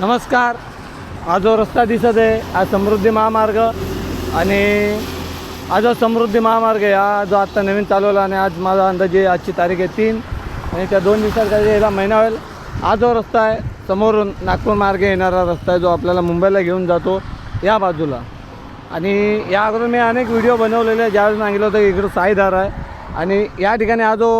नमस्कार. हा जो रस्ता दिसत आहे हा समृद्धी महामार्ग. आणि हा जो समृद्धी महामार्ग आहे हा जो आत्ता नवीन चालवला आणि आज माझा अंदाजे आजची तारीख आहे तीन. आणि त्या दोन दिवसात काही याला महिना होईल. हा जो रस्ता आहे समोरून नागपूर मार्गे येणारा रस्ता आहे जो आपल्याला मुंबईला घेऊन जातो या बाजूला. आणि या अगोदर मी अनेक व्हिडिओ बनवलेले आहे ज्यावेळेस सांगितलं होतं की इकडं साईदार आहे. आणि या ठिकाणी हा जो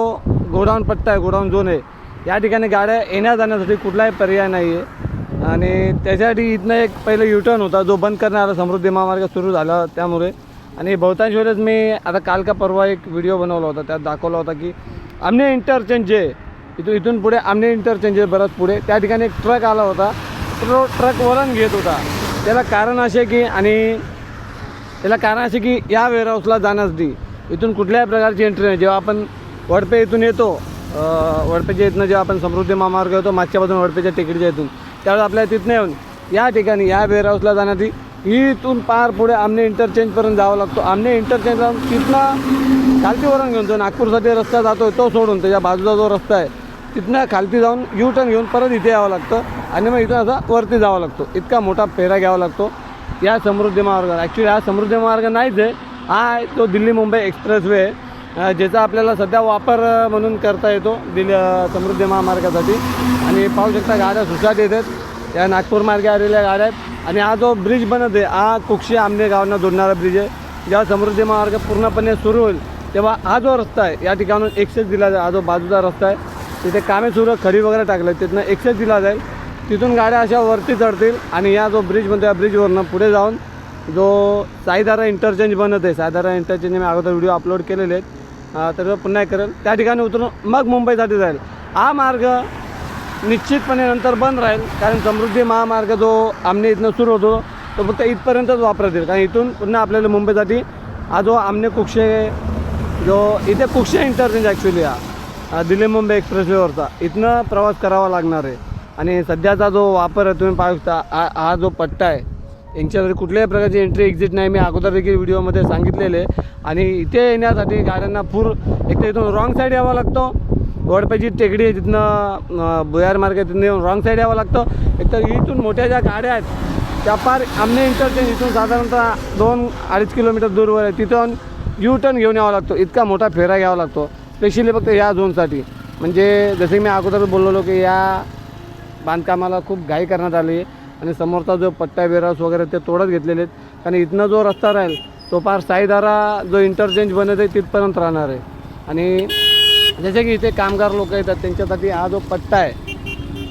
गोडाऊन पट्टा आहे गोडाऊन झोन आहे या ठिकाणी गाड्या येण्या जाण्यासाठी कुठलाही पर्याय नाही आहे आणि त्याच्यासाठी इथनं एक पहिलं युटर्न होता जो बंद करणारा समृद्धी महामार्ग सुरू झाला त्यामुळे. आणि बहुतांश वेळेस मी आता काल का परवा एक व्हिडिओ बनवला होता त्यात दाखवला होता की आमने इंटरचेंज जे आहे, इथून इथून पुढे आमने इंटरचेंज आहे बरंच पुढे त्या ठिकाणी एक ट्रक आला होता. तो ट्रक वरण घेत होता. त्याला कारण असे की आणि त्याला कारण असे की या वेअरहाऊसला जाण्यासाठी इथून कुठल्याही प्रकारची एंट्री नाही. जेव्हा आपण वडपे इथून येतो वडपेच्या इथनं जेव्हा आपण समृद्धी महामार्ग येतो मागच्या बाजून वडपेच्या टेकडीच्या इथून. त्यावेळेस आपल्याला तिथनं येऊन या ठिकाणी या वेअरहाऊसला जाण्याची इथून पार पुढे आमने इंटरचेंजपर्यंत जावं लागतो. आमने इंटरचेंज जाऊन तिथनं खालतीवरून घेऊन जो नागपूरसाठी रस्ता जातो तो सोडून त्याच्या बाजूचा जो रस्ता आहे तिथनं खालती जाऊन यू टर्न घेऊन परत इथे यावं लागतं आणि मग इथं असं वरती जावं लागतो. इतका मोठा फेरा घ्यावा लागतो. या समृद्धी मार्ग ॲक्च्युली हा समृद्धी मार्ग नाहीच आहे. हा तो दिल्ली मुंबई एक्सप्रेस वे आहे. ज्याचा आपल्याला सध्या वापर म्हणून करता येतो दिल्या समृद्धी महामार्गासाठी. आणि पाहू शकता गाड्या सुसाट येतात. या नागपूर मार्गे आलेल्या गाड्या आहेत. आणि हा जो ब्रिज बनत आहे हा कुक्षी आमने गावांना जोडणारा ब्रिज आहे. जेव्हा समृद्धी महामार्ग पूर्णपणे सुरू होईल तेव्हा हा जो रस्ता आहे या ठिकाणून एक्सेस दिला जाईल. हा जो बाजूचा रस्ता आहे तिथे कामे सुरू खडी वगैरे टाकलं तिथनं एक्सेस दिला जाईल. तिथून गाड्या अशा वरती चढतील आणि या जो ब्रिज म्हणतो या ब्रिजवरनं पुढे जाऊन जो साईदारा इंटरचेंज बनत आहे साईधारा इंटरचेंज मी अगोदर व्हिडिओ अपलोड केलेले आहेत. तर पुन्हा एक करेल. त्या ठिकाणी उतरून मग मुंबईसाठी जाईल. हा मार्ग निश्चितपणे नंतर बंद राहील. कारण समृद्धी महामार्ग जो आमने इथनं सुरू होतो तो फक्त इथपर्यंतच वापरत येईल कारण इथून पुन्हा आपल्याला मुंबईसाठी हा जो आमने कुक्षे जो इथे कुक्षे इंटरचेंज ॲक्च्युली हा दिल्ली मुंबई एक्सप्रेसवेवरचा इथनं प्रवास करावा लागणार आहे. आणि सध्याचा जो वापर आहे तुम्ही पाहू शकता हा हा जो पट्टा आहे यांच्यावर कुठल्याही प्रकारची एंट्री एक्झिट नाही. मी अगोदर देखील व्हिडिओमध्ये सांगितलेले. आहे. आणि इथे येण्यासाठी गाड्यांना पूर एक तर इथून रॉंग साईड यावं लागतो. वडपाची टेकडी आहे तिथनं बुयार मार्ग आहे, येऊन रॉंग साईड यावं लागतं. एक तर इथून मोठ्या ज्या गाड्या आहेत त्या पार आमने इंटरचेंज इथून साधारणतः दोन अडीच किलोमीटर दूरवर आहे. तिथून यू टर्न घेऊन यावा लागतो. इतका मोठा फेरा घ्यावा लागतो. स्पेशली फक्त या झोनसाठी म्हणजे जसे मी अगोदर बोललेलो की या बांधकामाला खूप घाई करण्यात आली. आहे आणि समोरचा जो पट्टा वेरास वगैरे ते तोडत घेतलेले आहेत. आणि इथनं जो रस्ता राहील तो पार साईदारा जो इंटरचेंज बनत आहे तिथपर्यंत राहणार आहे. आणि जसे की इथे कामगार लोक येतात त्यांच्यासाठी हा जो पट्टा आहे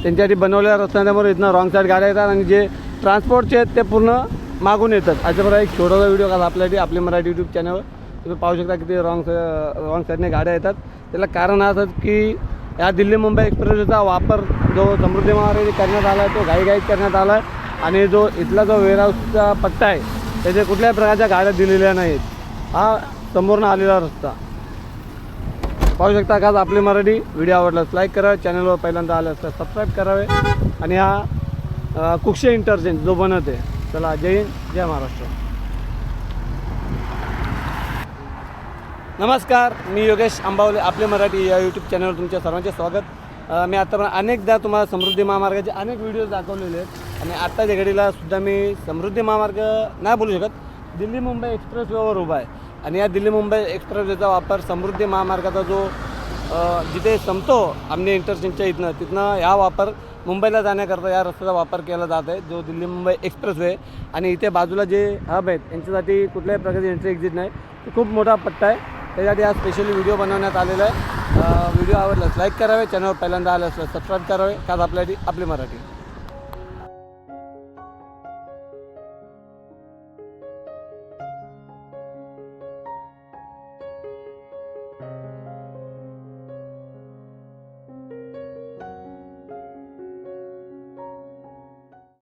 त्यांच्यासाठी बनवलेला रस्ता त्यामुळे इथनं रॉंग साईड गाड्या येतात. आणि जे ट्रान्सपोर्टचे आहेत ते पूर्ण मागून येतात. अशा एक छोटासा व्हिडिओ काल आपल्यासाठी आपले मराठी यूट्यूब चॅनलवर तुम्ही पाहू शकता किती रॉंग रॉंग साईडने गाड्या येतात. त्याला कारण असं की या दिल्ली मुंबई एक्सप्रेसचा वापर जो समृद्धी महामार्ग करण्यात आला आहे तो घाईघाईत करण्यात आला आहे. आणि जो इथला जो वेअरहाऊसचा पट्टा आहे त्याचे कुठल्याही प्रकारच्या गाड्या दिलेल्या नाहीत. हा संपूर्ण आलेला रस्ता. पाहू शकता का आपली मराठी व्हिडिओ आवडलास लाईक करा चॅनलवर पहिल्यांदा आलं तर सबस्क्राईब करावे. आणि हा कुक्षे इंटरचेंज जो बनत आहे चला जय हिंद जय महाराष्ट्र. नमस्कार मी योगेश आंबावले आपले मराठी या यूट्यूब चॅनलवर तुमच्या सर्वांचे स्वागत. मी आत्तापर्यंत अनेकदा तुम्हाला समृद्धी महामार्गाचे अनेक व्हिडिओ दाखवलेले आहेत आणि आत्ताच्या घडीला सुद्धा मी समृद्धी महामार्ग नाही बोलू शकत दिल्ली मुंबई एक्सप्रेसवेवर उभा आहे. आणि या दिल्ली मुंबई एक्सप्रेसवेचा वापर समृद्धी महामार्गाचा जो जिथे संपतो आमने इंटरचेंजच्या इथनं तिथनं हा वापर मुंबईला जाण्याकरता या रस्त्याचा वापर केला जात आहे जो दिल्ली मुंबई एक्सप्रेसवे आहे आणि इथे बाजूला जे हब आहेत यांच्यासाठी कुठल्याही प्रकारची एंट्री एक्झिट नाही. तो खूप मोठा पट्टा आहे. त्यासाठी हा स्पेशली व्हिडिओ बनवण्यात आलेला आहे. व्हिडिओ आवडल्यास लाईक करावे चॅनलवर पहिल्यांदा आलं असल्यास सबस्क्राईब करावे. खास आपल्यासाठी आपली मराठी.